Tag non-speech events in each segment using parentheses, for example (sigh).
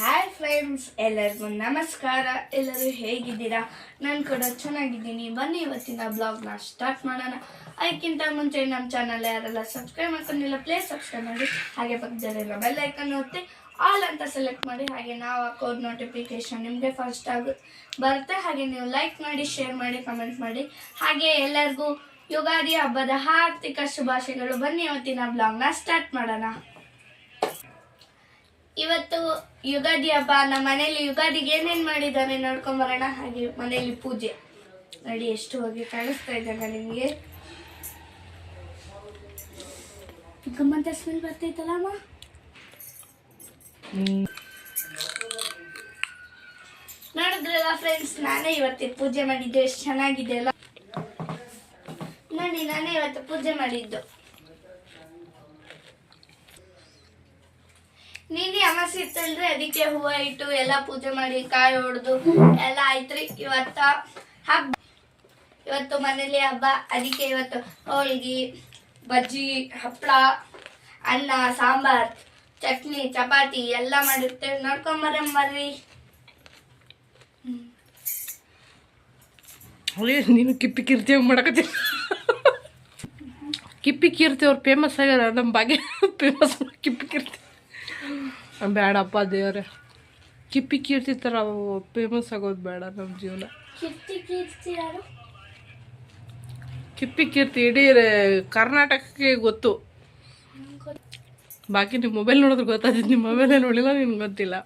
Hi friends ಎಲ್ಲರಿಗೂ ನಮಸ್ಕಾರ. ಎಲ್ಲರೂ ಹೇಗಿದ್ದೀರಾ? ನಾನು ಕೂಡ ಚೆನ್ನಾಗಿದ್ದೀನಿ. ಬನ್ನಿ ಇವತ್ತಿನ ಬ್ಲಾಗ್ನ ಸ್ಟಾರ್ಟ್ ಮಾಡೋಣ. ಅದಕ್ಕಿಂತ ಮುಂಚೆ ನಮ್ಮ ಚಾನಲ್ ಯಾರೆಲ್ಲ ಸಬ್ಸ್ಕ್ರೈಬ್ ಮಾಡ್ಕೊಂಡಿಲ್ಲ ಪ್ಲೇಸ್ ಸಬ್ಸ್ಕ್ರೈಬ್ ಮಾಡಿ. ಹಾಗೆ ಪಕ್ಕದಲ್ಲಿರೋ ಬೆಲ್ ಐಕನ್ ಒತ್ತಿ ಆಲ್ ಅಂತ ಸೆಲೆಕ್ಟ್ ಮಾಡಿ. ಹಾಗೆ ನಾವು ಹಾಕೋದು ನೋಟಿಫಿಕೇಶನ್ ನಿಮಗೆ ಫಸ್ಟ್ ಆಗ ಬರುತ್ತೆ. ಹಾಗೆ ನೀವು ಲೈಕ್ ಮಾಡಿ ಶೇರ್ ಮಾಡಿ ಕಮೆಂಟ್ ಮಾಡಿ. ಹಾಗೆ ಎಲ್ಲರಿಗೂ ಯುಗಾದಿ ಹಬ್ಬದ ಹಾರ್ದಿಕ ಶುಭಾಶಯಗಳು. ಬನ್ನಿ ಇವತ್ತಿನ ಬ್ಲಾಗ್ನ ಸ್ಟಾರ್ಟ್ ಮಾಡೋಣ. ಇವತ್ತು ಯುಗಾದಿ ಹಬ್ಬ, ನಮ್ಮ ಮನೇಲಿ ಯುಗಾದಿಗೆ ಏನೇನ್ ಮಾಡಿದ್ದಾರೆ ನೋಡ್ಕೊಂಡ್ ಬರೋಣ. ಹಾಗೆ ಮನೆಯಲ್ಲಿ ಪೂಜೆ. ನೋಡಿ ಎಷ್ಟು ಹೋಗಿ ಕಾಣಿಸ್ತಾ ಇದ್ದಾಗ ನಿಮ್ಗೆ? ಗಮ್ಮಂತ ಸ್ಮೆಲ್ ಬರ್ತೈತಲ್ಲ ಅಮ್ಮ? ನೋಡಿದ್ರಲ್ಲ ಫ್ರೆಂಡ್ಸ್ ನಾನೇ ಇವತ್ತು ಪೂಜೆ ಮಾಡಿದ್ದು. ಎಷ್ಟು ಚೆನ್ನಾಗಿದೆ ಅಲ್ಲ? ನೋಡಿ, ನಾನೇ ಇವತ್ತು ಪೂಜೆ ಮಾಡಿದ್ದು. ನೀನಿ ಅಮಾಸೆ ಇತ್ತಲ್ರಿ? ಅದಕ್ಕೆ ಹೂವ ಇಟ್ಟು ಎಲ್ಲ ಪೂಜೆ ಮಾಡಿ ಕಾಯಿ ಹೊಡೆದು ಎಲ್ಲ ಆಯ್ತ್ರಿ. ಇವತ್ತ ಹಬ್ಬ. ಇವತ್ತು ಮನೇಲಿ ಹಬ್ಬ. ಅದಕ್ಕೆ ಇವತ್ತು ಹೋಳ್ಗಿ, ಬಜ್ಜಿ ಹಪ್ಪಳ ಅನ್ನ, ಸಾಂಬಾರ್, ಚಟ್ನಿ, ಚಪಾತಿ ಎಲ್ಲ ಮಾಡಿರ್ತೇವೆ. ನೋಡ್ಕೊಂಬರಮ್ಮರ್ರಿ ಅದೇ ನೀನು ಕಿಪ್ಪಿ ಕೀರ್ತಿ ಮಾಡಕತ್ತಿ. ಕಿಪ್ಪಿ ಕೀರ್ತಿ ಅವ್ರು ಫೇಮಸ್ ಆಗ್ಯಾರ. ನಮ್ಮ ಬಗ್ಗೆ ಫೇಮಸ್ ಕಿಪ್ಪಿ ಕೀರ್ತಿ. ಬೇಡಪ್ಪ ದೇವ್ರೆ. ಕಿಪ್ಪಿ ಕೀರ್ತಿ ಥರ ಫೇಮಸ್ ಆಗೋದು ಬೇಡ ನಮ್ಮ ಜೀವನ. ಕಿಪ್ಪಿ ಕೀರ್ತಿ ಇಡೀ ಕರ್ನಾಟಕಕ್ಕೆ ಗೊತ್ತು. ಬಾಕಿ ನಿಮ್ಮ ಮೊಬೈಲ್ ನೋಡಿದ್ರೆ ಗೊತ್ತಾಯ್ತು ನಿಮ್ಮ ಮೊಬೈಲೇ ನೋಡಿಲ್ಲ ನಿನ್ಗೆ ಗೊತ್ತಿಲ್ಲ.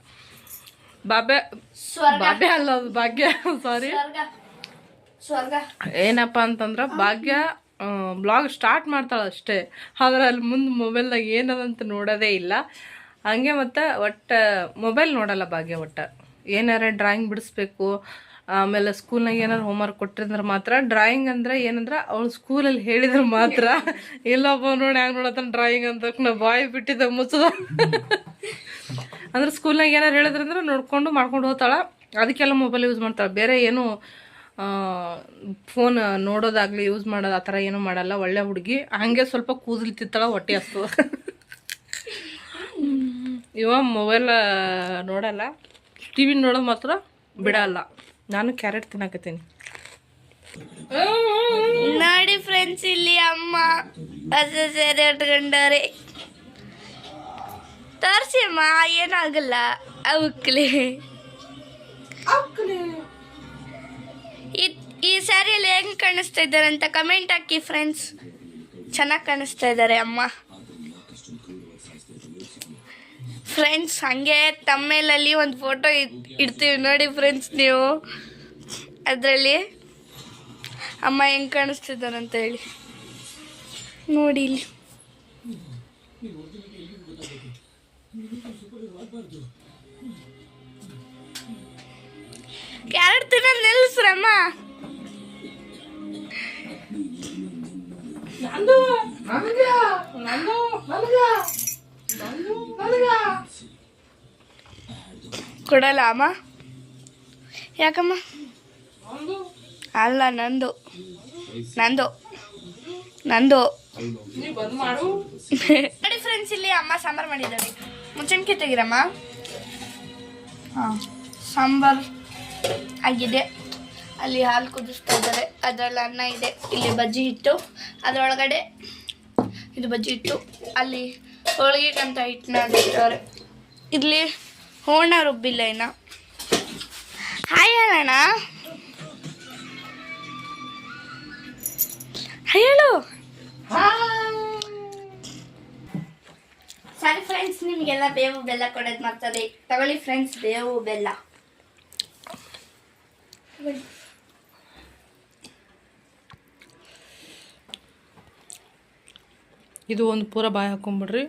ಬಾಬೆ ಬಾಬೆ ಅಲ್ಲ ಅದು ಭಾಗ್ಯ ಸಾರಿ ಏನಪ್ಪ ಅಂತಂದ್ರೆ ಭಾಗ್ಯ ಬ್ಲಾಗ್ ಸ್ಟಾರ್ಟ್ ಮಾಡ್ತಾಳೆ ಅಷ್ಟೇ ಆದ್ರೆ ಅಲ್ಲಿ ಮುಂದೆ ಮೊಬೈಲ್ದಾಗ ಏನದಂತ ನೋಡೋದೇ ಇಲ್ಲ. ಹಂಗೆ ಮತ್ತು ಒಟ್ಟು ಮೊಬೈಲ್ ನೋಡಲ್ಲ ಭಾಗ್ಯ ಒಟ್ಟು. ಏನಾರ ಡ್ರಾಯಿಂಗ್ ಬಿಡಿಸ್ಬೇಕು ಆಮೇಲೆ ಸ್ಕೂಲ್ನಾಗ ಏನಾರು ಹೋಮ್ವರ್ಕ್ ಕೊಟ್ಟಿದ್ರೆ ಮಾತ್ರ ಡ್ರಾಯಿಂಗ್ ಅಂದ್ರೆ ಏನಂದ್ರೆ ಅವಳು ಸ್ಕೂಲಲ್ಲಿ ಹೇಳಿದ್ರೆ ಮಾತ್ರ (laughs) ಇಲ್ಲಪ್ಪ ನೋಡಿ ಹ್ಯಾಂಗ ನೋಡತ್ತಾನ ಡ್ರಾಯಿಂಗ್ ಅಂತ ನಾ ಬಾಯಿ ಬಿಟ್ಟಿದ್ದ ಮುಚ್ಚದ. (laughs) ಅಂದ್ರೆ ಸ್ಕೂಲ್ನಾಗ ಏನಾರು ಹೇಳಿದ್ರಂದ್ರೆ ನೋಡ್ಕೊಂಡು ಮಾಡ್ಕೊಂಡು ಹೋಗ್ತಾಳ ಅದಕ್ಕೆಲ್ಲ ಮೊಬೈಲ್ ಯೂಸ್ ಮಾಡ್ತಾಳೆ. ಬೇರೆ ಏನು ಫೋನ್ ನೋಡೋದಾಗ್ಲಿ ಯೂಸ್ ಮಾಡೋದು ಆ ಥರ ಏನೂ ಮಾಡಲ್ಲ. ಒಳ್ಳೆ ಹುಡುಗಿ. ಹಂಗೆ ಸ್ವಲ್ಪ ಕೂದಲು ತಿತ್ತಾಳ ಹೊಟ್ಟೆ ಹಸ್ತದ. ಇವ ಮೊಬೈಲ್ ನೋಡಲ್ಲ. ಟಿ ವಿ ನೋಡೋದು ಮಾತ್ರ ಬಿಡಲ್ಲ. ನಾನು ಕ್ಯಾರೆಟ್ ತಿನ್ನಕತ್ತೀನಿ. ನೋಡಿ ಫ್ರೆಂಡ್ಸ್ ಇಲ್ಲಿ ಅಮ್ಮ ಸೇರಿ ಸೀರೆ ತೋರಿಸಿ ತೋರ್ಸಿ ಅಮ್ಮ ಏನಾಗಲ್ಲ ಅವಕ್ಲಿ ಈ- ಈ ಸ್ಯಾರಿಯಲ್ಲಿ ಹೆಂಗ್ ಕಾಣಿಸ್ತಾ ಇದ್ದಾರೆ ಅಂತ ಕಮೆಂಟ್ ಹಾಕಿ ಫ್ರೆಂಡ್ಸ್ ಚೆನ್ನಾಗಿ ಕಾಣಿಸ್ತಾ ಇದ್ದಾರೆ ಅಮ್ಮ. ಫ್ರೆಂಡ್ಸ್ ಹಂಗೆ ತಮ್ಮೇಲಲ್ಲಿ ಒಂದು ಫೋಟೋ ಇಡ್ತೀವಿ ನೋಡಿ ಫ್ರೆಂಡ್ಸ್ ನೀವು. ಅದರಲ್ಲಿ ಅಮ್ಮ ಹೆಂಗೆ ಕಾಣಿಸ್ತಿದ್ದಾರಂತ ಹೇಳಿ ನೋಡಿ ಇಲ್ಲಿ. ಕ್ಯಾರೆಟ್ ತಿನ್ನ ನಿಲ್ಸ್ರಮ್ಮ ಕೊಡಲ್ಲ ಅಮ್ಮ? ಯಾಕಮ್ಮ? ಅಲ್ಲ, ನಂದು. ನಂದು. ನಂದು. ನೋಡಿ ಫ್ರೆಂಡ್ಸ್ ಇಲ್ಲಿ ಅಮ್ಮ ಸಾಂಬಾರ್ ಮಾಡಿದ್ದಾರೆ. ಮುಚ್ಚಣಿಕೆ ತೆಗಿರಮ್ಮ? ಹಾಂ, ಸಾಂಬಾರ್ ಆಗಿದೆ. ಅಲ್ಲಿ ಹಾಲು ಕುದಿಸ್ತಾ ಇದ್ದಾರೆ. ಅದರಲ್ಲಿ ಅನ್ನ ಇದೆ. ಇಲ್ಲಿ ಬಜ್ಜಿ ಹಿಟ್ಟು. ಅದರೊಳಗಡೆ ಇದು ಬಜ್ಜಿ ಹಿಟ್ಟು. ಅಲ್ಲಿ ಹೋಳಿಗೆಗಂತ ಹಿಟ್ಟನ್ನ ಇಟ್ಟವ್ರೆ ಇಲ್ಲಿ ಹೋಣ ರುಬ್ಬಿಲ್ಲ ಇನ್ನ. ಹಾಯ್ ಹೇಳೋಣ ಹಾಯ್ ಹೇಳು. ಸರಿ ಫ್ರೆಂಡ್ಸ್ ನಿಮಗೆಲ್ಲ ಬೇವು ಬೆಲ್ಲ ಕೊಡೋದು ಮಾಡ್ತದೆ ತಗೊಳ್ಳಿ ಫ್ರೆಂಡ್ಸ್ ಬೇವು ಬೆಲ್ಲ. ಇದು ಒಂದು ಪೂರ ಬಾಯಿ ಹಾಕೊಂಬಿಡ್ರಿ.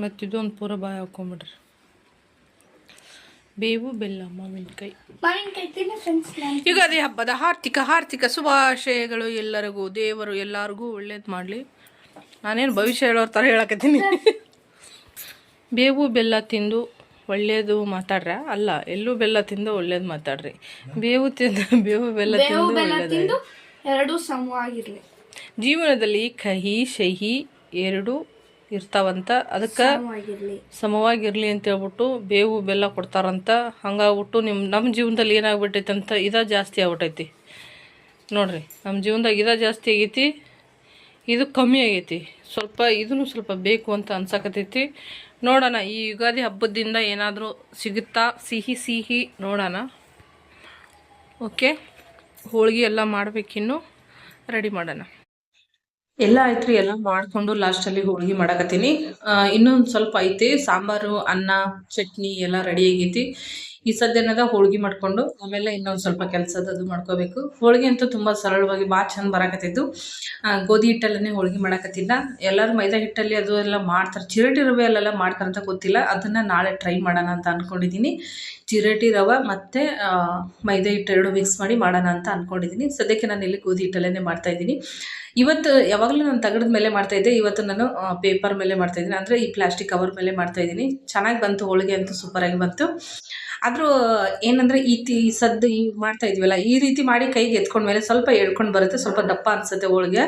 ಮತ್ತು ಇದೊಂದು ಪೂರ ಬಾಯಿ ಹಾಕೊಂಬಿಡ್ರಿ. ಬೇವು ಬೆಲ್ಲ ಮಾವಿನಕಾಯಿ. ಯುಗಾದಿ ಹಬ್ಬದ ಹಾರ್ತಿಕ ಹಾರ್ತಿಕ ಶುಭಾಶಯಗಳು ಎಲ್ಲರಿಗೂ ದೇವರು ಎಲ್ಲರಿಗೂ ಒಳ್ಳೇದು ಮಾಡಲಿ. ನಾನೇನು ಭವಿಷ್ಯ ಹೇಳೋರ ಥರ ಹೇಳಕತ್ತೀನಿ. ಬೇವು ಬೆಲ್ಲ ತಿಂದು ಒಳ್ಳೇದು ಮಾತಾಡ್ರ? ಅಲ್ಲ ಎಲ್ಲೂ ಬೆಲ್ಲ ತಿಂದು ಒಳ್ಳೇದು ಮಾತಾಡ್ರಿ. ಬೇವು ತಿಂದು ಬೇವು ಬೆಲ್ಲ ತಿಂದು ಎರಡೂ ಸಮವಾಗಿರ್ಲಿ. ಜೀವನದಲ್ಲಿ ಕಹಿ ಶಹಿ ಎರಡು ಇರ್ತಾವಂತ. ಅದಕ್ಕೆ ಸಮವಾಗಿರ್ಲಿ. ಅಂತ ಹೇಳ್ಬಿಟ್ಟು ಬೇವು ಬೆಲ್ಲ ಕೊಡ್ತಾರಂತ. ಹಂಗಾಗ್ಬಿಟ್ಟು ನಿಮ್ಮ ನಮ್ಮ ಜೀವನದಲ್ಲಿ ಏನಾಗ್ಬಿಟ್ಟೈತೆ ಅಂತ ಇದ ಜಾಸ್ತಿ ಆಗ್ಬಿಟ್ಟೈತಿ. ನೋಡ್ರಿ ನಮ್ಮ ಜೀವನದಾಗ ಇದ ಜಾಸ್ತಿ ಆಗೈತಿ ಇದು ಕಮ್ಮಿ ಆಗೈತಿ. ಸ್ವಲ್ಪ ಇದನ್ನು ಸ್ವಲ್ಪ ಬೇಕು ಅಂತ ಅನ್ಸಕತೈತಿ ನೋಡೋಣ ಈ ಯುಗಾದಿ ಹಬ್ಬದಿಂದ ಏನಾದರೂ ಸಿಗುತ್ತಾ? ಸಿಹಿ ಸಿಹಿ ನೋಡೋಣ. ಓಕೆ ಹೋಳಿಗೆ ಎಲ್ಲ ಮಾಡಬೇಕಿನ್ನು. ರೆಡಿ ಮಾಡೋಣ. ಎಲ್ಲ ಆಯ್ತು ರೀ, ಎಲ್ಲ ಮಾಡಿಕೊಂಡು ಲಾಸ್ಟಲ್ಲಿ ಹೋಳಿಗೆ ಮಾಡಕತ್ತೀನಿ. ಇನ್ನೊಂದು ಸ್ವಲ್ಪ ಐತಿ, ಸಾಂಬಾರು, ಅನ್ನ, ಚಟ್ನಿ ಎಲ್ಲ ರೆಡಿ ಆಗೈತಿ. ಈ ಸದ್ಯನದ ಹೋಳ್ಗೆ ಮಾಡ್ಕೊಂಡು ಆಮೇಲೆ ಇನ್ನೊಂದು ಸ್ವಲ್ಪ ಕೆಲಸದ ಅದು ಮಾಡ್ಕೋಬೇಕು. ಹೋಳಿಗೆ ಅಂತೂ ತುಂಬ ಸರಳವಾಗಿ ಭಾಳ ಚಂದ ಬರಾಕತ್ತಿದ್ದು. ಗೋಧಿ ಹಿಟ್ಟಲ್ಲೇ ಹೋಳ್ಗೆ ಮಾಡಕತ್ತಿಲ್ಲ. ಎಲ್ಲರೂ ಮೈದಾ ಹಿಟ್ಟಲ್ಲಿ ಅದು ಎಲ್ಲ ಮಾಡ್ತಾರೆ. ಚಿರಟಿ ರವೆ ಅಲ್ಲೆಲ್ಲ ಮಾಡ್ತಾರಂತ ಗೊತ್ತಿಲ್ಲ. ಅದನ್ನು ನಾಳೆ ಟ್ರೈ ಮಾಡೋಣ ಅಂತ ಅಂದ್ಕೊಂಡಿದ್ದೀನಿ ಚಿರಟಿ ರವೆ ಮತ್ತು ಮೈದಾ ಹಿಟ್ಟು ಎರಡು ಮಿಕ್ಸ್ ಮಾಡಿ ಮಾಡೋಣ ಅಂತ ಅಂದ್ಕೊಂಡಿದ್ದೀನಿ ಸದ್ಯಕ್ಕೆ ನಾನು ಇಲ್ಲಿ ಗೋಧಿ ಹಿಟ್ಟಲ್ಲೇ ಮಾಡ್ತಾಯಿದ್ದೀನಿ ಇವತ್ತು ಯಾವಾಗಲೂ ನಾನು ತಗಡದ ಮೇಲೆ ಮಾಡ್ತಾಯಿದ್ದೆ ಇವತ್ತು ನಾನು ಪೇಪರ್ ಮೇಲೆ ಮಾಡ್ತಾಯಿದ್ದೀನಿ ಅಂದರೆ ಈ ಪ್ಲಾಸ್ಟಿಕ್ ಕವರ್ ಮೇಲೆ ಮಾಡ್ತಾಯಿದ್ದೀನಿ ಚೆನ್ನಾಗಿ ಬಂತು, ಹೋಳಿಗೆ ಅಂತೂ ಸೂಪರಾಗಿ ಬಂತು. ಆದರೂ ಏನಂದರೆ ಈ ತಿ ಸದ್ದು ಈ ಮಾಡ್ತಾ ಇದೀವಲ್ಲ, ಈ ರೀತಿ ಮಾಡಿ ಕೈಗೆ ಎತ್ಕೊಂಡ್ಮೇಲೆ ಸ್ವಲ್ಪ ಎಳ್ಕೊಂಡು ಬರುತ್ತೆ, ಸ್ವಲ್ಪ ದಪ್ಪ ಅನಿಸುತ್ತೆ ಹೋಳಿಗೆ.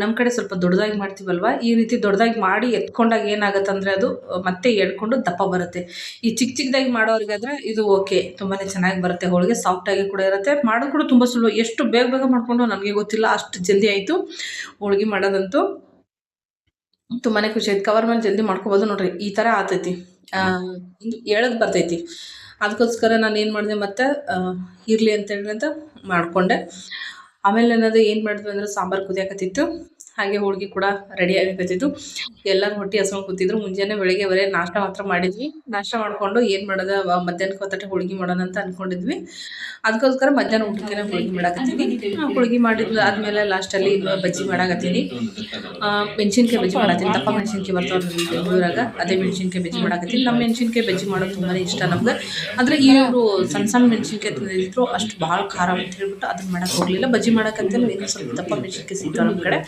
ನಮ್ಮ ಕಡೆ ಸ್ವಲ್ಪ ದೊಡ್ಡದಾಗಿ ಮಾಡ್ತೀವಲ್ವ, ಈ ರೀತಿ ದೊಡ್ಡದಾಗಿ ಮಾಡಿ ಎತ್ಕೊಂಡಾಗ ಏನಾಗುತ್ತೆ ಅಂದರೆ ಅದು ಮತ್ತೆ ಎಳ್ಕೊಂಡು ದಪ್ಪ ಬರುತ್ತೆ. ಈ ಚಿಕ್ಕ ಚಿಕ್ಕದಾಗಿ ಮಾಡೋರಿಗಾದ್ರೆ ಇದು ಓಕೆ ತುಂಬಾ ಚೆನ್ನಾಗಿ ಬರುತ್ತೆ ಹೋಳಿಗೆ ಸಾಫ್ಟಾಗಿ ಕೂಡ ಇರುತ್ತೆ. ಮಾಡೋದು ಕೂಡ ತುಂಬ ಸುಲಭ, ಎಷ್ಟು ಬೇಗ ಬೇಗ ಮಾಡಿಕೊಂಡು ನನಗೆ ಗೊತ್ತಿಲ್ಲ, ಅಷ್ಟು ಜಲ್ದಿ ಆಯಿತು ಹೋಳಿಗೆ ಮಾಡೋದಂತೂ. ತುಂಬಾ ಖುಷಿ ಆಯ್ತು ಕವರ್ ಮೇಲೆ ಜಲ್ದಿ ಮಾಡ್ಕೊಬೋದು ನೋಡ್ರಿ, ಈ ಥರ ಆತೈತಿ. ಹೇಳೋದು ಬರ್ತೈತಿ. ಅದಕ್ಕೋಸ್ಕರ ನಾನು ಏನು ಮಾಡಿದೆ ಮತ್ತು ಇರಲಿ ಅಂತೇಳಿ ಅಂತ ಮಾಡಿಕೊಂಡೆ. ಆಮೇಲೆ ಅನ್ನೋದು ಏನು ಮಾಡಿದ್ವಿ ಅಂದ್ರೆ ಸಾಂಬಾರು ಕುದಿಯಾಕತ್ತಿತ್ತು. ಹಾಗೆ ಹೋಳ್ಗಿ ಕೂಡ ರೆಡಿ ಆಗಕತ್ತಿತ್ತು ಎಲ್ಲರೂ ಹೊಟ್ಟೆ ಹಸ್ಕೊಂಡು ಕೂತಿದ್ರು. ಮುಂಜಾನೆ ಬೆಳಿಗ್ಗೆ ಬರೀ ನಾಷ್ಟ ಮಾತ್ರ ಮಾಡಿದ್ವಿ. ನಾಷ್ಟ ಮಾಡಿಕೊಂಡು ಏನು ಮಾಡೋದ ಮಧ್ಯಾಹ್ನಕ್ಕೆ ಹೊತ್ತಟ್ಟೆ ಹೋಳ್ಗಿ ಮಾಡೋಣ ಅಂತ ಅಂದ್ಕೊಂಡಿದ್ವಿ ಅದಕ್ಕೋಸ್ಕರ ಮಧ್ಯಾಹ್ನ ಊಟಕ್ಕೆ ಹೋಳ್ಗಿ ಮಾಡಾಕತ್ತೀನಿ ಹೋಳ್ಗಿ ಮಾಡಿದ್ ಆದ್ಮೇಲೆ ಲಾಸ್ಟಲ್ಲಿ ಬಜ್ಜಿ ಮಾಡಾಕತ್ತೀನಿ ಮೆಣಸಿನ್ಕಾಯಿ ಬಜ್ಜಿ ಮಾಡತ್ತೀನಿ ದಪ್ಪ ಮೆಣಸಿನ್ಕಾಯಿ ಬರ್ತಾವೆ ಬೆಂಗಳೂರಾಗ ಅದೇ ಮೆಣಸಿನ್ಕಾಯಿ ಬಜ್ಜಿ ಮಾಡಾಕತ್ತೀನಿ ನಮ್ಮ ಮೆಣಸಿನ್ಕಾಯಿ ಬಜ್ಜಿ ಮಾಡೋದು ತುಂಬಾ ಇಷ್ಟ ನಮ್ಗೆ. ಅಂದರೆ ಇವರು ಸಣ್ಣ ಸಣ್ಣ ಮೆಣಸಿನ್ಕಾಯಿ ತಂದಿದ್ರು. ಅಷ್ಟು ಭಾಳ ಖಾರ ಅಂತ ಹೇಳ್ಬಿಟ್ಟು ಅದನ್ನ ಮಾಡೋಕ್ಕೆ ಹೋಗಲಿಲ್ಲ. ಬಜ್ಜಿ ಮಾಡಕ್ಕಂತೇಳಿ ಇನ್ನೂ ಸ್ವಲ್ಪ ದಪ್ಪ ಮೆಣಸಿನ್ಕಾಯಿ ಸಿಗ್ತಾವೆ ನಮ್ಮ ಕಡೆ.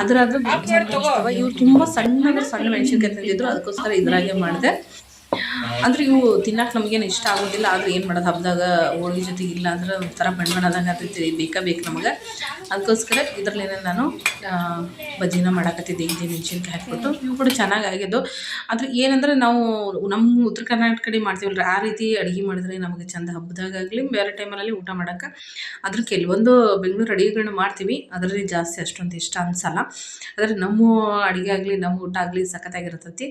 ಅದ್ರಾದ್ರೂ ಇವ್ರು ತುಂಬ ಸಣ್ಣ ಸಣ್ಣ ಮೆಣಸಿನ್ಕಾಯಿ ತಂದಿದ್ರು ಅದಕ್ಕೋಸ್ಕರ ಇದ್ರಾಗೆ ಮಾಡಿದೆ. ಅಂದ್ರೆ ಇವು ತಿನ್ನಕ್ಕೆ ನಮಗೇನು ಇಷ್ಟ ಆಗೋದಿಲ್ಲ. ಆದ್ರೆ ಏನು ಮಾಡೋದು? ಹಬ್ಬದಾಗ ಹೋಳಿಗೆ ಜೊತೆಗೆ ಇಲ್ಲ ಅಂದ್ರೆ ಒಂಥರ ಬಣ್ಣದಂಗೆ ಆಗ್ತೈತಿ. ಬೇಕಾ ಬೇಕು ನಮಗೆ. ಅದಕ್ಕೋಸ್ಕರ ಇದರಲ್ಲೇನೆ ನಾನು ಬಜ್ಜಿನ ಮಾಡಾಕತ್ತಿದ್ದೆ. ಹಿಂದೆ ಮೆಣಸಿನ್ಕಾಯಿ ಹಾಕ್ಬಿಟ್ಟು. ಇವು ಕೂಡ ಚೆನ್ನಾಗಿ ಆಗಿದ್ದು ಆದ್ರೆ ಏನಂದ್ರೆ ನಾವು ನಮ್ಮ ಉತ್ತರ ಕರ್ನಾಟಕ ಕಡೆ ಮಾಡ್ತೀವಲ್ರಿ. ಆ ರೀತಿ ಅಡುಗೆ ಮಾಡಿದ್ರೆ ನಮಗೆ ಚಂದ ಹಬ್ಬದಾಗಲಿ ಬೇರೆ ಟೈಮಲ್ಲಿ ಊಟ ಮಾಡೋಕೆ. ಅದ್ರ ಕೆಲವೊಂದು ಬೆಂಗಳೂರು ಅಡುಗೆಗಳನ್ನ ಮಾಡ್ತೀವಿ. ಅದರಲ್ಲಿ ಜಾಸ್ತಿ ಅಷ್ಟೊಂದು ಇಷ್ಟ ಅನ್ಸಲ್ಲ. ಆದರೆ ನಮ್ಮ ಅಡುಗೆ ಆಗಲಿ, ನಮ್ಮ ಊಟ ಆಗಲಿ ಸಖತ್ತಾಗಿರ್ತೈತಿ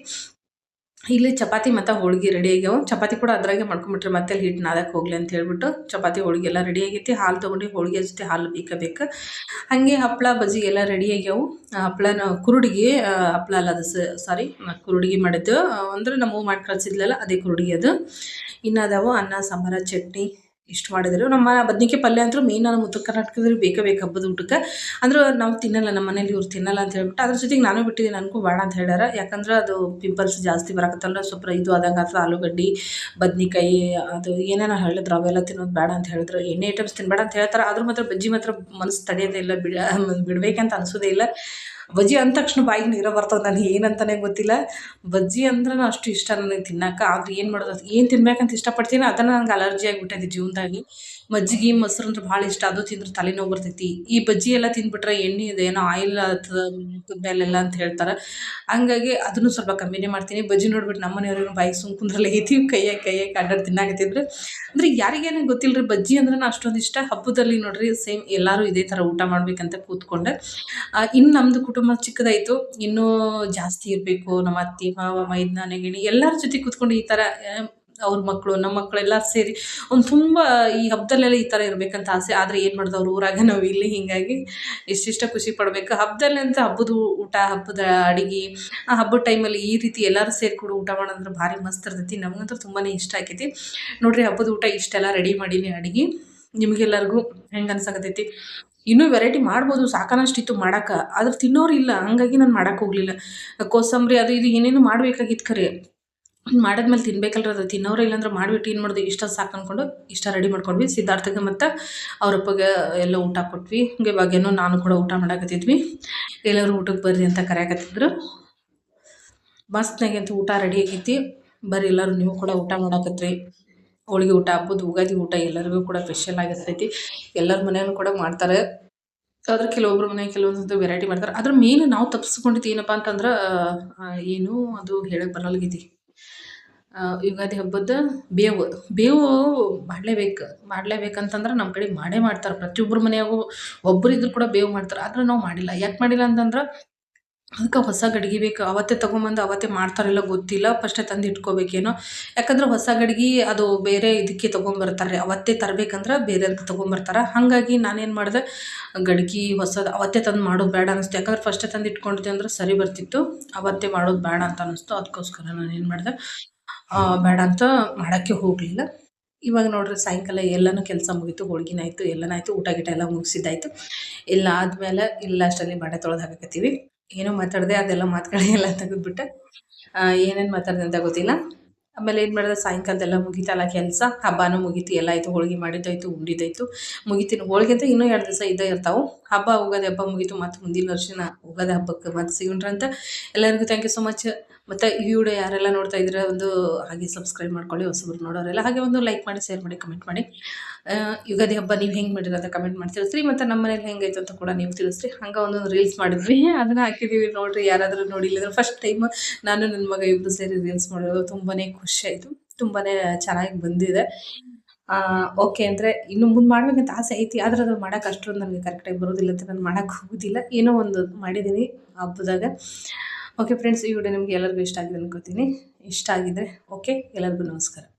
ಇಲ್ಲಿ ಚಪಾತಿ ಮತ್ತು ಹೋಳ್ಗೆ ರೆಡಿ ಆಗ್ಯಾವ. ಚಪಾತಿ ಕೂಡ ಅದ್ರಾಗೆ ಮಾಡ್ಕೊಂಬಿಟ್ರೆ ಮತ್ತೆ ಅಲ್ಲಿ ಹಿಟ್ಟು ನಾದಕ್ಕೆ ಹೋಗಲಿ ಅಂತ ಹೇಳ್ಬಿಟ್ಟು ಚಪಾತಿ, ಹೋಳಿಗೆ ಎಲ್ಲ ರೆಡಿ ಆಗೈತಿ. ಹಾಲು ತೊಗೊಂಡು ಹೋಳಿಗೆ ಜೊತೆ ಹಾಲು ಬೇಕೇ ಹಾಗೆ ಹಪ್ಪಳ ಬಜ್ಜಿ ಎಲ್ಲ ರೆಡಿ ಆಗ್ಯಾವು. ಹಪ್ಪಳನ ಕುರುಡಿಗೆ ಹಪ್ಪಳ ಅಲ್ಲ ಅದು ಸಾರಿ ಕುರುಡಿಗೆ ಮಾಡಿದ್ದು. ಅಂದರೆ ಅಂದ್ರೆ ನಮ್ಮ ಮಾಡಿ ಕಳ್ಸಿದ್ಲಲ್ಲ, ಅದೇ ಕುರುಡಿಗೆ ಅದು. ಇನ್ನು ಅದಾವು ಅನ್ನ, ಸಾಂಬಾರ, ಚಟ್ನಿ. ಇಷ್ಟು ಮಾಡಿದ್ರು. ನಮ್ಮ ಬದ್ನಿಕಾಯಿ ಪಲ್ಯ ಅಂತೂ ಮೇನ್ ನಮ್ಮ ಉತ್ತರ ಕರ್ನಾಟಕದಲ್ಲಿ ಬೇಕೇ ಬೇಕು ಹಬ್ಬದ ಊಟಕ್ಕೆ. ಅಂದ್ರೆ ನಾವು ತಿನ್ನಲ್ಲ, ನಮ್ಮ ಮನೇಲಿ ಇವ್ರು ತಿನ್ನಲ್ಲ ಅಂತ ಹೇಳ್ಬಿಟ್ಟು ಅದ್ರ ಜೊತೆಗೆ ನಾನು ಬಿಟ್ಟಿದ್ದೀನಿ. ನನಗೂ ಬೇಡ ಅಂತ ಹೇಳ್ಯಾರ. ಯಾಕಂದ್ರೆ ಅದು ಪಿಂಪಲ್ಸ್ ಜಾಸ್ತಿ ಬರಕತ್ತಲ್ಲ, ಸ್ವಲ್ಪ ಇದು ಆದಂಗೆ ಅಥವಾ ಆಲೂಗಡ್ಡೆ, ಬದ್ನಿಕಾಯಿ, ಅದು ಏನೇನೋ ಹೇಳಿದ್ರು, ಅವೆಲ್ಲ ತಿನ್ನೋದು ಬೇಡ ಅಂತ ಹೇಳಿದ್ರು. ಎಣ್ಣೆ ಐಟಮ್ಸ್ ತಿನ್ನಬೇಡ ಅಂತ ಹೇಳ್ತಾರೆ. ಆದ್ರೂ ಮಾತ್ರ ಬಜ್ಜಿ ಮಾತ್ರ ಮನಸ್ಸು ತಡೆಯೋದೇ ಇಲ್ಲ, ಬಿಡ, ಬಿಡ್ಬೇಕಂತ ಅನಿಸೋದೇ ಇಲ್ಲ. ಬಜ್ಜಿ ಅಂದ ತಕ್ಷಣ ಬಾಯಿಗೆ ನೀರ ಬರ್ತದೆ ನನಗೆ ಏನಂತಾನೆ ಗೊತ್ತಿಲ್ಲ. ಬಜ್ಜಿ ಅಂದ್ರೆ ಅಷ್ಟು ಇಷ್ಟ ನನಗೆ ತಿನ್ನಕ್ಕೆ ಆದ್ರೆ ಏನು ಮಾಡೋದು ಏನು ತಿನ್ಬೇಕಂತ ಇಷ್ಟಪಡ್ತೀನಿ. ಅದನ್ನು ನಂಗೆ ಅಲರ್ಜಿ ಆಗಿಬಿಟ್ಟೈತಿ ಜೀವನದಾಗಿ. ಮಜ್ಜಿಗೆ, ಮೊಸರು ಅಂದ್ರೆ ಭಾಳ ಇಷ್ಟ. ಅದು ತಿಂದ್ರೆ ತಲೆನೋವು ಬರ್ತೈತಿ. ಈ ಬಜ್ಜಿ ಎಲ್ಲ ತಿಂದ್ಬಿಟ್ರೆ ಎಣ್ಣೆ ಇದೆ ಏನೋ ಆಯಿಲ್ ಮೇಲೆಲ್ಲ ಅಂತ ಹೇಳ್ತಾರೆ. ಹಂಗಾಗಿ ಅದನ್ನು ಸ್ವಲ್ಪ ಕಮ್ಮಿನೇ ಮಾಡ್ತೀನಿ. ಬಜ್ಜಿ ನೋಡ್ಬಿಟ್ಟು ನಮ್ಮ ಮನೆಯವ್ರಿಗೂ ಬಾಯಿಗೆ ಸುಮ್ ಕುಂದ್ರಲ್ಲ ಐತಿ. ಕೈಯಾಗ ಕೈಯಾಗ ಅಡ್ಡಾಡಿ ತಿನ್ನಾಕತ್ತಿದ್ರು ಅಂದರೆ ಯಾರಿಗೇನು ಗೊತ್ತಿಲ್ಲ ರೀ ಬಜ್ಜಿ ಅಂದ್ರೆ ಅಷ್ಟೊಂದು ಇಷ್ಟ. ಹಬ್ಬದಲ್ಲಿ ನೋಡ್ರಿ, ಸೇಮ್ ಎಲ್ಲರೂ ಇದೇ ಥರ ಊಟ ಮಾಡ್ಬೇಕಂತ ಕೂತ್ಕೊಂಡೆ. ಇನ್ನು ನಮ್ಮದು ಕುಟುಂಬ ಚಿಕ್ಕದಾಯಿತು, ಇನ್ನೂ ಜಾಸ್ತಿ ಇರಬೇಕು, ನಮ್ಮ ಅತ್ತೆ, ಮಾವ, ಮೈದ್ನ, ನೆಗಣಿ ಎಲ್ಲರ ಜೊತೆ ಕೂತ್ಕೊಂಡು ಈ ಥರ ಅವ್ರ ಮಕ್ಕಳು ನಮ್ಮ ಮಕ್ಕಳೆಲ್ಲ ಸೇರಿ ಒಂದು ತುಂಬ ಈ ಹಬ್ಬದಲ್ಲೆಲ್ಲ ಈ ಥರ ಇರಬೇಕಂತ ಆಸೆ. ಆದರೆ ಏನು ಮಾಡೋದು ಅವ್ರ ಊರಾಗ ನಾವು ಇಲ್ಲಿ ಹೀಗಾಗಿ ಇಷ್ಟಿಷ್ಟ ಖುಷಿ ಪಡಬೇಕು. ಹಬ್ಬದಲ್ಲಿ ಅಂತ ಹಬ್ಬದ ಊಟ, ಹಬ್ಬದ ಅಡಿಗೆ, ಆ ಹಬ್ಬದ ಟೈಮಲ್ಲಿ ಈ ರೀತಿ ಎಲ್ಲರೂ ಸೇರ್ಕೊಂಡು ಊಟ ಮಾಡೋದಂದ್ರೆ ಭಾರಿ ಮಸ್ತ್ ಇರ್ತೈತಿ. ನಮಗಂತೂ ತುಂಬಾ ಇಷ್ಟ ಆಕೈತಿ. ನೋಡ್ರಿ ಹಬ್ಬದ ಊಟ ಇಷ್ಟೆಲ್ಲ ರೆಡಿ ಮಾಡೀನಿ ಅಡಿಗೆ. ನಿಮಗೆಲ್ಲರಿಗೂ ಹೆಂಗೆ ಅನ್ಸಕತ್ತೈತಿ ಇನ್ನೂ ವೆರೈಟಿ ಮಾಡ್ಬೋದು ಸಾಕಾನಷ್ಟಿತ್ತು ಮಾಡೋಕೆ. ಆದ್ರೆ ತಿನ್ನೋರು ಇಲ್ಲ, ಹಂಗಾಗಿ ನಾನು ಮಾಡೋಕೆ ಹೋಗಲಿಲ್ಲ. ಕೋಸಂಬರಿ ಅದು ಇದು ಏನೇನು ಮಾಡಬೇಕಾಗಿತ್ತು ಖರೆ. ಮಾಡಿದ್ಮೇಲೆ ತಿನ್ಬೇಕಲ್ರಿ ಅದು. ತಿನ್ನೋರು ಇಲ್ಲಾಂದ್ರೆ ಮಾಡಿಬಿಟ್ಟು ಏನು ಮಾಡೋದು? ಇಷ್ಟ ಸಾಕು ಅಂದ್ಕೊಂಡು ಇಷ್ಟ ರೆಡಿ ಮಾಡ್ಕೊಂಡ್ವಿ. ಸಿದ್ಧಾರ್ಥಗೆ ಮತ್ತು ಅವ್ರ ಅಪ್ಪಗೆ ಎಲ್ಲ ಊಟ ಕೊಟ್ವಿ. ಹಂಗೆ ಭಾಗ್ಯನೂ ನಾನು ಕೂಡ ಊಟ ಮಾಡಾಕತ್ತಿದ್ವಿ. ಎಲ್ಲರೂ ಊಟಕ್ಕೆ ಬರ್ರಿ ಅಂತ ಕರೆಯಾಕತ್ತಿದ್ರು. ಮಸ್ತ್ನಾಗೆ ಅಂತ ಊಟ ರೆಡಿ ಆಗೈತಿ ಬರ್ರಿ ಎಲ್ಲರೂ ನೀವು ಕೂಡ ಊಟ ಮಾಡಾಕತ್ರಿ. ಹೋಳಿಗೆ ಊಟ ಹಬ್ಬದ ಉಗಾದಿ ಊಟ ಎಲ್ಲರಿಗೂ ಕೂಡ ಸ್ಪೆಷಲ್ ಆಗಿರ್ತೈತಿ. ಎಲ್ಲರ ಮನೆಯಲ್ಲೂ ಕೂಡ ಮಾಡ್ತಾರೆ. ಆದ್ರೆ ಕೆಲವೊಬ್ರು ಮನೆ ಕೆಲವೊಂದು ವೆರೈಟಿ ಮಾಡ್ತಾರೆ. ಅದ್ರ ಮೇನ್ ನಾವು ತಪ್ಪಿಸ್ಕೊಂಡಿದ್ದು ಏನಪ್ಪ ಅಂತಂದ್ರೆ ಏನು ಅದು ಹೇಳಕ್ ಬರಲ್ಗಿದಿ ಆ, ಯುಗಾದಿ ಹಬ್ಬದ ಬೇವು. ಬೇವು ಮಾಡಲೇಬೇಕು ಮಾಡ್ಲೇಬೇಕಂತಂದ್ರೆ ನಮ್ಮ ಕಡೆ ಮಾಡೇ ಮಾಡ್ತಾರೆ. ಪ್ರತಿಯೊಬ್ಬರ ಮನೆಯಾಗೂ ಒಬ್ಬರಿದ್ರು ಕೂಡ ಬೇವು ಮಾಡ್ತಾರೆ. ಆದ್ರೆ ನಾವು ಮಾಡಿಲ್ಲ. ಯಾಕೆ ಮಾಡಿಲ್ಲ ಅಂತಂದ್ರೆ ಅದಕ್ಕೆ ಹೊಸ ಗಡ್ಗೆ ಬೇಕು. ಅವತ್ತೇ ತೊಗೊಂಬಂದು ಅವತ್ತೇ ಮಾಡ್ತಾರಲ್ಲ ಗೊತ್ತಿಲ್ಲ. ಫಸ್ಟೇ ತಂದು ಇಟ್ಕೋಬೇಕೇನೋ. ಯಾಕಂದ್ರೆ ಹೊಸ ಗಡ್ಗೆ ಅದು ಬೇರೆ ಇದಕ್ಕೆ ತೊಗೊಂಬರ್ತಾರೆ. ಅವತ್ತೇ ತರಬೇಕಂದ್ರೆ ಬೇರೆದಕ್ಕೆ ತೊಗೊಂಬರ್ತಾರೆ. ಹಾಗಾಗಿ ನಾನೇನು ಮಾಡಿದೆ, ಗಡ್ಗೆ ಹೊಸದು ಅವತ್ತೇ ತಂದು ಮಾಡೋದು ಬೇಡ ಅನ್ನಿಸ್ತು ಯಾಕಂದ್ರೆ ಫಸ್ಟೇ ತಂದು ಇಟ್ಕೊಂಡಿದ್ದೆ ಅಂದ್ರೆ ಸರಿ ಬರ್ತಿತ್ತು. ಅವತ್ತೇ ಮಾಡೋದು ಬೇಡ ಅಂತ ಅನ್ನಿಸ್ತು ಅದಕ್ಕೋಸ್ಕರ ನಾನು ಏನು ಮಾಡಿದೆ ಬೇಡ ಅಂತ ಮಾಡೋಕ್ಕೆ ಹೋಗಲಿಲ್ಲ. ಇವಾಗ ನೋಡ್ರಿ ಸಾಯಂಕಾಲ ಎಲ್ಲನೂ ಕೆಲಸ ಮುಗೀತು. ಹೋಳ್ಗಿನಾಯಿತು ಎಲ್ಲನಾಯಿತು ಊಟ ಗೀಟ ಎಲ್ಲ ಮುಗಿಸಿದ್ದಾಯ್ತು. ಎಲ್ಲ ಆದಮೇಲೆ ಇಲ್ಲ, ಅಷ್ಟರಲ್ಲಿ ಬಾಡೆ ತೊಳೆದು ಹಾಕಕತ್ತೀವಿ. ಏನೋ ಮಾತಾಡಿದೆ ಅದೆಲ್ಲ ಮಾತುಗಳೆಲ್ಲ ತೆಗೆದ್ಬಿಟ್ಟೆ. ಏನೇನು ಮಾತಾಡಿದೆ ಅಂತ ಗೊತ್ತಿಲ್ಲ. ಆಮೇಲೆ ಏನು ಮಾಡಿದೆ, ಸಾಯಂಕಾಲದೆಲ್ಲ ಮುಗೀತಲ್ಲ ಕೆಲಸ. ಹಬ್ಬನೂ ಮುಗೀತು, ಎಲ್ಲ ಆಯಿತು, ಹೋಳಿಗೆ ಮಾಡಿದ್ದಾಯ್ತು, ಉಂಡಿದ್ದಾಯ್ತು. ಮುಗಿತೀನಿ. ಹೋಳಿಗೆ ಅಂತ ಇನ್ನೂ ಎರಡು ದಿವಸ ಇದ್ದೇ ಇರ್ತಾವೆ. ಹಬ್ಬ ಹೋಗೋದೇ ಹಬ್ಬ ಮುಗೀತು, ಮತ್ತು ಮುಂದಿನ ವರ್ಷನ ಹೋಗೋದೇ ಹಬ್ಬಕ್ಕೆ ಮತ್ತೆ ಅಂತ ಎಲ್ಲರಿಗೂ ಥ್ಯಾಂಕ್ ಯು ಸೊ ಮಚ್ ಮತ್ತು ಈ ವಿಡಿಯೋ ಯಾರೆಲ್ಲ ನೋಡ್ತಾ ಇದ್ರೆ ಒಂದು ಹಾಗೆ ಸಬ್ಸ್ಕ್ರೈಬ್ ಮಾಡ್ಕೊಳ್ಳಿ, ಹೊಸಬ್ರು ನೋಡೋರೆಲ್ಲ ಹಾಗೆ ಒಂದು ಲೈಕ್ ಮಾಡಿ ಶೇರ್ ಮಾಡಿ ಕಮೆಂಟ್ ಮಾಡಿ. ಯುಗಾದಿ ಹಬ್ಬ ನೀವು ಹೆಂಗೆ ಮಾಡಿರಿ ಅಂತ ಕಮೆಂಟ್ ಮಾಡಿ ತಿಳಿಸ್ರಿ ಮತ್ತು ನಮ್ಮ ಮನೇಲಿ ಹೆಂಗಾಯ್ತು ಅಂತ ಕೂಡ ನೀವು ತಿಳಿಸ್ರಿ. ಹಂಗೆ ಒಂದೊಂದು ರೀಲ್ಸ್ ಮಾಡಿದ್ವಿ. (laughs) ಅದನ್ನು ಹಾಕಿದ್ದೀವಿ ನೋಡಿರಿ, ಯಾರಾದರೂ ನೋಡಿಲ್ಲ ಅಂದ್ರೆ ಫಸ್ಟ್ ಟೈಮ್ ನಾನು ನನ್ನ ಮಗ ಇಬ್ಬರು ಸೇರಿ ರೀಲ್ಸ್ ಮಾಡೋದು ತುಂಬಾ ಖುಷಿ ಆಯಿತು. ತುಂಬಾ ಚೆನ್ನಾಗಿ ಬಂದಿದೆ. ಓಕೆ ಅಂದರೆ ಇನ್ನು ಮುಂದೆ ಮಾಡ್ಬೇಕಂತ ಆಸೆ ಐತಿ ಆದ್ರೆ ಅದು ಮಾಡೋಕೆ ಅಷ್ಟೊಂದು ನನಗೆ ಕರೆಕ್ಟಾಗಿ ಬರೋದಿಲ್ಲ ಅಂತ ನಾನು ಮಾಡೋಕ್ಕೆ ಹೋಗೋದಿಲ್ಲ. ಏನೋ ಒಂದು ಮಾಡಿದ್ದೀನಿ ಹಬ್ಬದಾಗ. ಓಕೆ ಫ್ರೆಂಡ್ಸ್ ಈ ವಿಡಿಯೋ ನಿಮಗೆ ಎಲ್ಲರಿಗೂ ಇಷ್ಟ ಆಗಿದೆ ಅನ್ಕೋತೀನಿ. ಇಷ್ಟ ಆಗಿದ್ರೆ ಓಕೆ ಎಲ್ಲರಿಗೂ ನಮಸ್ಕಾರ.